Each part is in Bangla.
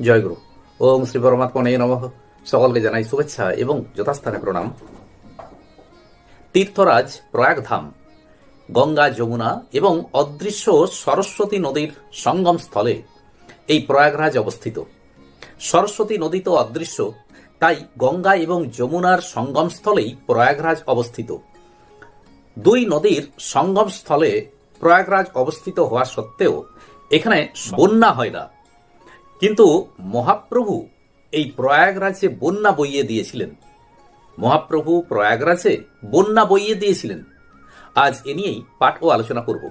জয়গুরু। ওম শ্রী পরমাত্মা নেই নমঃ। সকলকে জানাই শুভেচ্ছা এবং যথাস্থানে প্রণাম। তীর্থরাজ প্রয়াগধাম, গঙ্গা যমুনা এবং অদৃশ্য সরস্বতী নদীর সঙ্গম স্থলে এই প্রয়াগরাজ অবস্থিত। সরস্বতী নদী তো অদৃশ্য, তাই গঙ্গা এবং যমুনার সঙ্গম স্থলেই প্রয়াগরাজ অবস্থিত। দুই নদীর সঙ্গম স্থলে প্রয়াগরাজ অবস্থিত হওয়া সত্ত্বেও এখানে বন্যা হয় না। কিন্তু মহাপ্রভু এই প্রয়াগরাজে বন্যা বইয়ে দিয়েছিলেন। মহাপ্রভু প্রয়াগরাজে বন্যা বইয়ে দিয়েছিলেন। আজ এ নিয়েই পাঠ ও আলোচনা করব।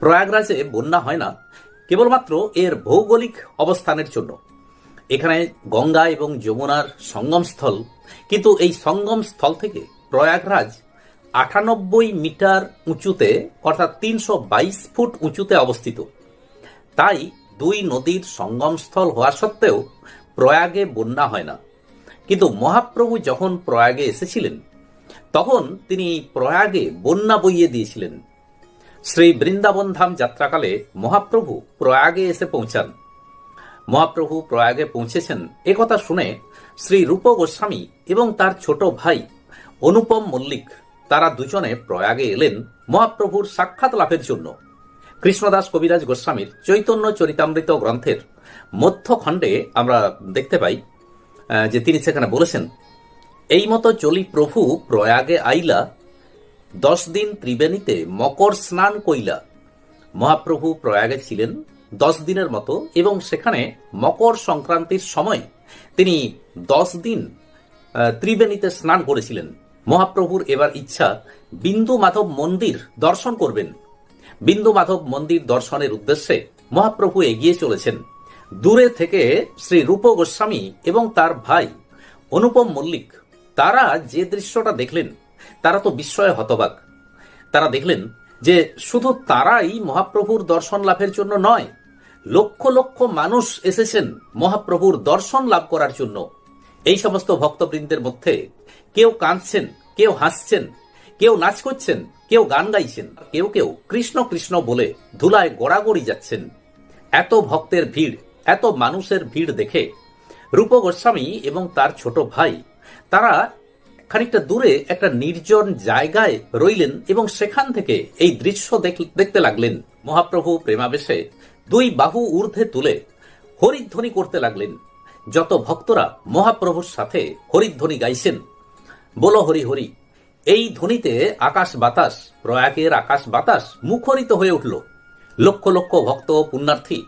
প্রয়াগরাজে বন্যা হয় না, কেবলমাত্র এর ভৌগোলিক অবস্থানের জন্য। এখানে গঙ্গা এবং যমুনার সঙ্গমস্থল, কিন্তু এই সঙ্গমস্থল থেকে প্রয়াগরাজ আটানব্বই মিটার উঁচুতে, অর্থাৎ তিনশো বাইশ ফুট উঁচুতে অবস্থিত। তাই দুই নদীর সঙ্গমস্থল হওয়া সত্ত্বেও প্রয়াগে বন্যা হয় না। কিন্তু মহাপ্রভু যখন প্রয়াগে এসেছিলেন, তখন তিনি প্রয়াগে বন্যা বইয়ে দিয়েছিলেন। শ্রী বৃন্দাবন ধাম যাত্রাকালে মহাপ্রভু প্রয়াগে এসে পৌঁছান। মহাপ্রভু প্রয়াগে পৌঁছেছেন একথা শুনে শ্রী রূপ গোস্বামী এবং তার ছোট ভাই অনুপম মল্লিক, তারা দুজনে প্রয়াগে এলেন মহাপ্রভুর সাক্ষাৎ লাভের জন্য। কৃষ্ণদাস কবিরাজ গোস্বামীর চৈতন্য চরিতামৃত গ্রন্থের মধ্যখণ্ডে আমরা দেখতে পাই যে তিনি সেখানে বলেছেন, এই মতো চলি প্রভু, প্রয়াগে আইলা, দশ দিন ত্রিবেণীতে মকর স্নান কইলা। মহাপ্রভু প্রয়াগে ছিলেন দশ দিনের মতো এবং সেখানে মকর সংক্রান্তির সময় তিনি দশ দিন ত্রিবেণীতে স্নান করেছিলেন। মহাপ্রভুর এবার ইচ্ছা বিন্দু মাধব মন্দির দর্শন করবেন। বিন্দু মাধব মন্দির দর্শনের উদ্দেশ্যে মহাপ্রভু এগিয়ে চলেছেন। দূরে থেকে শ্রী রূপ গোস্বামী এবং তার ভাই অনুপম মল্লিক, তারা যে দৃশ্যটা দেখলেন, তারা তো বিস্ময়ে হতবাক। তারা দেখলেন যে শুধু তারাই মহাপ্রভুর দর্শন লাভের জন্য নয়, লক্ষ লক্ষ মানুষ এসেছেন মহাপ্রভুর দর্শন লাভ করার জন্য। এই সমস্ত ভক্তবৃন্দের মধ্যে কেউ কাঁদছেন, কেউ হাসছেন, কেউ নাচ করছেন কেউ গান গাইছেন, কেউ কেউ কৃষ্ণ কৃষ্ণ বলে ধুলায় গড়াগড়ি যাচ্ছেন। এত ভক্তের ভিড়, এত মানুষের ভিড় দেখে রূপ গোস্বামী এবং তার ছোট ভাই, তারা খানিকটা দূরে একটা নির্জন জায়গায় রইলেন এবং সেখান থেকে এই দৃশ্য দেখ- দেখতে লাগলেন। মহাপ্রভু প্রেমাবেশে দুই বাহু ঊর্ধ্বে তুলে হরিধ্বনি করতে লাগলেন। যত ভক্তরা মহাপ্রভুর সাথে হরিধ্বনি গাইছেন, বলো হরি হরি এই ধ্বনিতে আকাশ বাতাস, প্রয়াগের আকাশ বাতাস মুখরিত হয়ে উঠল। লক্ষ লক্ষ ভক্ত পুণ্যার্থী।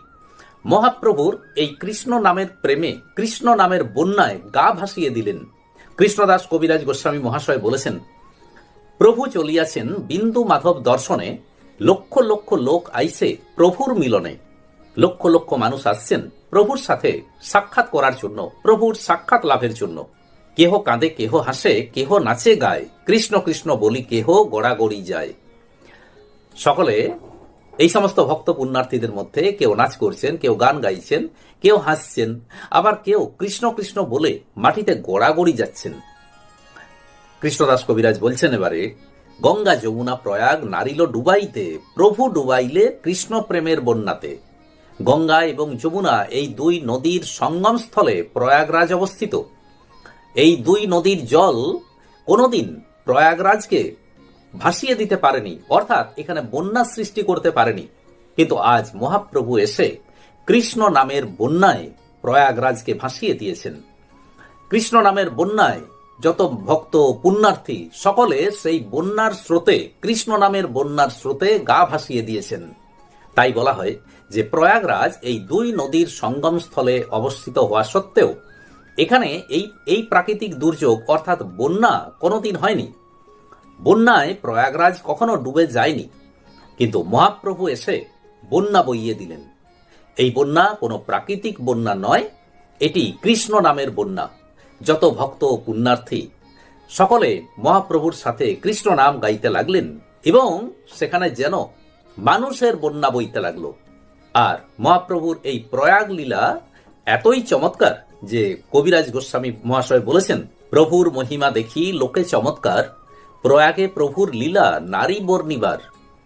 মহাপ্রভুর এই কৃষ্ণ নামের প্রেমে, কৃষ্ণ নামের বন্যায় গা ভাসিয়ে দিলেন। কৃষ্ণদাস কবিরাজ গোস্বামী মহাশয় বলেছেন, প্রভু চলিয়াছেন বিন্দু মাধব দর্শনে, লক্ষ লক্ষ লোক আইসে প্রভুর মিলনে। লক্ষ লক্ষ মানুষ আসছেন প্রভুর সাথে সাক্ষাৎ করার জন্য, প্রভুর সাক্ষাৎ লাভের জন্য। কেহ কাঁদে, কেহ হাসে, কেহ নাচে গায়। কৃষ্ণ কৃষ্ণ বলি কেহ গড়াগড়ি যায়। সকলে এই সমস্ত ভক্ত পুণ্যার্থীদের মধ্যে কেউ নাচ করছেন, কেউ গান গাইছেন, কেউ হাসছেন, আবার কেউ কৃষ্ণ কৃষ্ণ বলে মাটিতে গড়াগড়ি যাচ্ছেন। কৃষ্ণদাস কবিরাজ বলছেন এবারে, গঙ্গা যমুনা প্রয়াগ নারিল ডুবাইতে, প্রভু ডুবাইলে কৃষ্ণ প্রেমের বন্যাতে। গঙ্গা এবং যমুনা এই দুই নদীর সঙ্গমস্থলে প্রয়াগরাজ অবস্থিত। এই দুই নদীর জল কোনোদিন প্রয়াগরাজকে ভাসিয়ে দিতে পারেনি, অর্থাৎ এখানে বন্যা সৃষ্টি করতে পারেনি। কিন্তু আজ মহাপ্রভু এসে কৃষ্ণ নামের বন্যায় প্রয়াগরাজকে ভাসিয়ে দিয়েছেন। কৃষ্ণ নামের বন্যায় যত ভক্ত, পুণ্যার্থী, সকলে সেই বন্যার স্রোতে, কৃষ্ণ নামের বন্যার স্রোতে গা ভাসিয়ে দিয়েছেন। তাই বলা হয় যে প্রয়াগরাজ এই দুই নদীর সঙ্গম স্থলে অবস্থিত হওয়া সত্ত্বেও এখানে এই এই প্রাকৃতিক দুর্যোগ, অর্থাৎ বন্যা, কোনোদিন হয়নি। বন্যায় প্রয়াগরাজ কখনো ডুবে যায়নি। কিন্তু মহাপ্রভু এসে বন্যা বইয়ে দিলেন। এই বন্যা কোনো প্রাকৃতিক বন্যা নয়, এটি কৃষ্ণ নামের বন্যা। যত ভক্ত ও পুণ্যার্থী সকলে মহাপ্রভুর সাথে কৃষ্ণ নাম গাইতে লাগলেন এবং সেখানে যেন মানুষের বন্যা বইতে লাগল। আর মহাপ্রভুর এই প্রয়াগ লীলা এতই চমৎকার যে কবিরাজ গোস্বামী মহাশয় বলেছেন, প্রভুর মহিমা দেখি লোকে চমৎকার প্রয়াগে প্রভুর লীলা নারী বর্ণিবার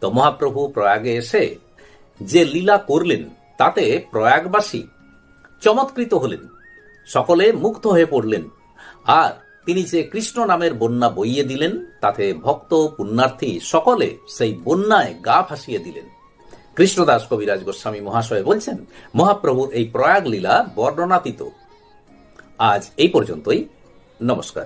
তো মহাপ্রভু প্রয়াগে এসে যে লীলা করলেন, তাতে প্রয়াগবাসী চমৎকৃত হলেন, সকলে মুগ্ধ হয়ে পড়লেন। আর তিনি যে কৃষ্ণ নামের বন্যা বইয়ে দিলেন, তাতে ভক্ত, পুণ্যার্থী সকলে সেই বন্যায় গা ভাসিয়ে দিলেন। কৃষ্ণদাস কবিরাজ গোস্বামী মহাশয় বলছেন, মহাপ্রভুর এই প্রয়াগ লীলা বর্ণনাতীত। আজ এই পর্যন্তই। নমস্কার।